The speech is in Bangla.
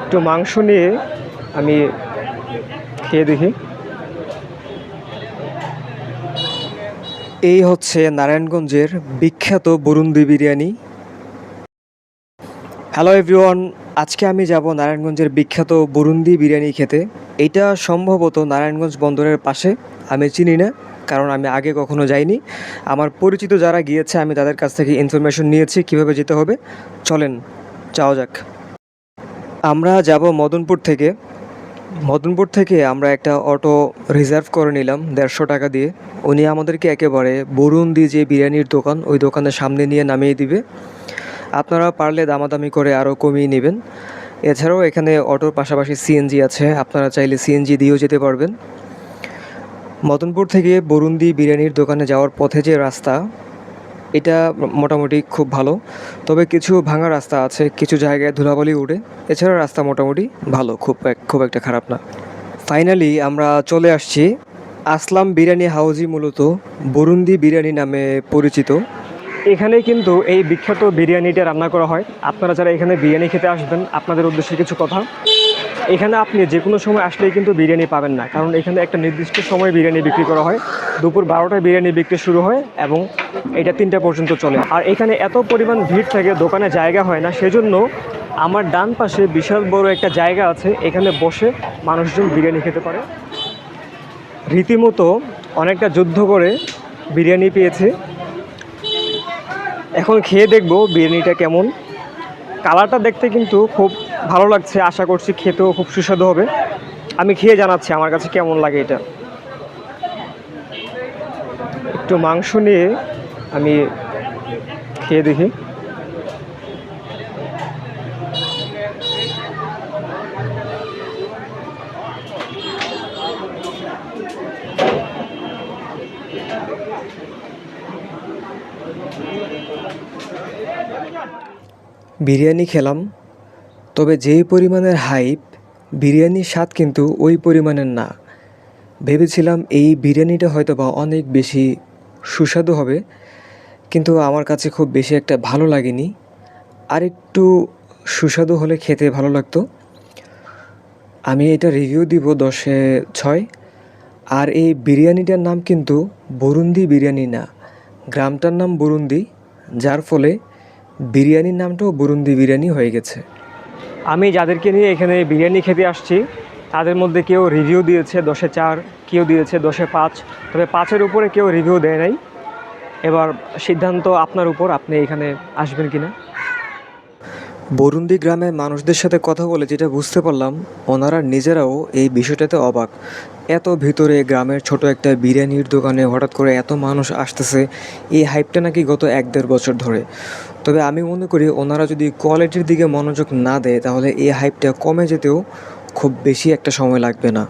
একটু মাংস নিয়ে আমি খেয়ে দেখি। এই হচ্ছে নারায়ণগঞ্জের বিখ্যাত বরুন্দি বিরিয়ানি। হ্যালো এভরিওয়ান আজকে আমি যাব নারায়ণগঞ্জের বিখ্যাত বরুন্দি বিরিয়ানি খেতে। এটা সম্ভবত নারায়ণগঞ্জ বন্দরের পাশে, আমি চিনি না, কারণ আমি আগে কখনো যাইনি। আমার পরিচিত যারা গিয়েছে, আমি তাদের কাছ থেকে ইনফরমেশন নিয়েছি কীভাবে যেতে হবে। চলেন, যাওয়া যাক। আমরা যাব মদনপুর থেকে। মদনপুর থেকে আমরা একটা অটো রিজার্ভ করে নিলাম দেড়শো টাকা দিয়ে। উনি আমাদেরকে একেবারে বরুন্দি যে বিরিয়ানির দোকান, ওই দোকানের সামনে নিয়ে নামিয়ে দিবে। আপনারা পারলে দামাদামি করে আরও কমিয়ে নেবেন। এছাড়াও এখানে অটোর পাশাপাশি সিএনজি আছে, আপনারা চাইলে সিএনজি দিয়েও যেতে পারবেন। মদনপুর থেকে বরুন্দি বিরিয়ানির দোকানে যাওয়ার পথে যে রাস্তা এটা মোটামুটি খুব ভালো। তবে কিছু ভাঙা রাস্তা আছে, কিছু জায়গায় ধুলাবালি উঠে এছাড়া রাস্তা মোটামুটি ভালো, খুব খুব একটা খারাপ না। ফাইনালি আমরা চলে আসছি। আসলাম বিরিয়ানি হাউজি মূলত বরুন্দি বিরিয়ানি নামে পরিচিত। এখানে কিন্তু এই বিখ্যাত বিরিয়ানিটা রান্না করা হয়। আপনারা যারা এখানে বিরিয়ানি খেতে আসবেন, আপনাদের উদ্দেশ্যে কিছু কথা। এখানে আপনি যে কোনো সময় আসলেই কিন্তু বিরিয়ানি পাবেন না। কারণ এখানে একটা নির্দিষ্ট সময় বিরিয়ানি বিক্রি করা হয়। দুপুর বারোটায় বিরিয়ানি বিক্রি শুরু হয় এবং এটা তিনটা পর্যন্ত চলে। আর এখানে এত পরিমাণ ভিড় থাকে, দোকানে জায়গা হয় না। সেজন্য আমার ডান পাশে বিশাল বড় একটা জায়গা আছে। এখানে বসে মানুষজন বিরিয়ানি খেতে পারে। রীতিমতো অনেকটা যুদ্ধ করে বিরিয়ানি পেয়েছে। এখন খেয়ে দেখব বিরিয়ানিটা কেমন। কালারটা দেখতে কিন্তু খুব ভালো লাগছে, আশা করছি খেতেও খুব সুস্বাদু হবে। আমি খেয়ে জানাচ্ছি আমার কাছে কেমন লাগে এটা। একটু মাংস নিয়ে আমি খেয়ে দেখি। বিরিয়ানি খেলাম, তবে যেই পরিমাণের হাইপ, বিরিয়ানির স্বাদ কিন্তু ওই পরিমাণের না। ভেবেছিলাম এই বিরিয়ানিটা হয়তো বা অনেক বেশি সুস্বাদু হবে, কিন্তু আমার কাছে খুব বেশি একটা ভালো লাগেনি। আর একটু সুস্বাদু হলে খেতে ভালো লাগতো। আমি এটা রিভিউ দিব দশে ছয়। আর এই বিরিয়ানিটার নাম কিন্তু বরুন্দি বিরিয়ানি না, গ্রামটার নাম বরুন্দি, যার ফলে বিরিয়ানির নামটাও বরুন্দি বিরিয়ানি হয়ে গেছে। আমি যাদেরকে নিয়ে এখানে বিরিয়ানি খেতে আসছি, তাদের মধ্যে কেউ রিভিউ দিয়েছে দশে চার, কেউ দিয়েছে দশে পাঁচ, তবে পাঁচের উপরে কেউ রিভিউ দেয় নাই। এবার সিদ্ধান্ত আপনার উপর, আপনি এখানে আসবেন কি না বরুন্দি গ্রামের মানুষদের সাথে কথা বলে যেটা বুঝতে পারলাম, ওনারা নিজেরাও এই বিষয়টাতে অবাক। এত ভিতরে গ্রামের ছোট একটা বিরিয়ানির দোকানে হঠাৎ করে এত মানুষ আসতেছে, এই হাইপটা নাকি গত এক দেড় বছর ধরে। তবে আমি মনে করি ওনারা যদি কোয়ালিটির দিকে মনোযোগ না দেয়, তাহলে এই হাইপটা কমে যেতেও খুব বেশি একটা সময় লাগবে না।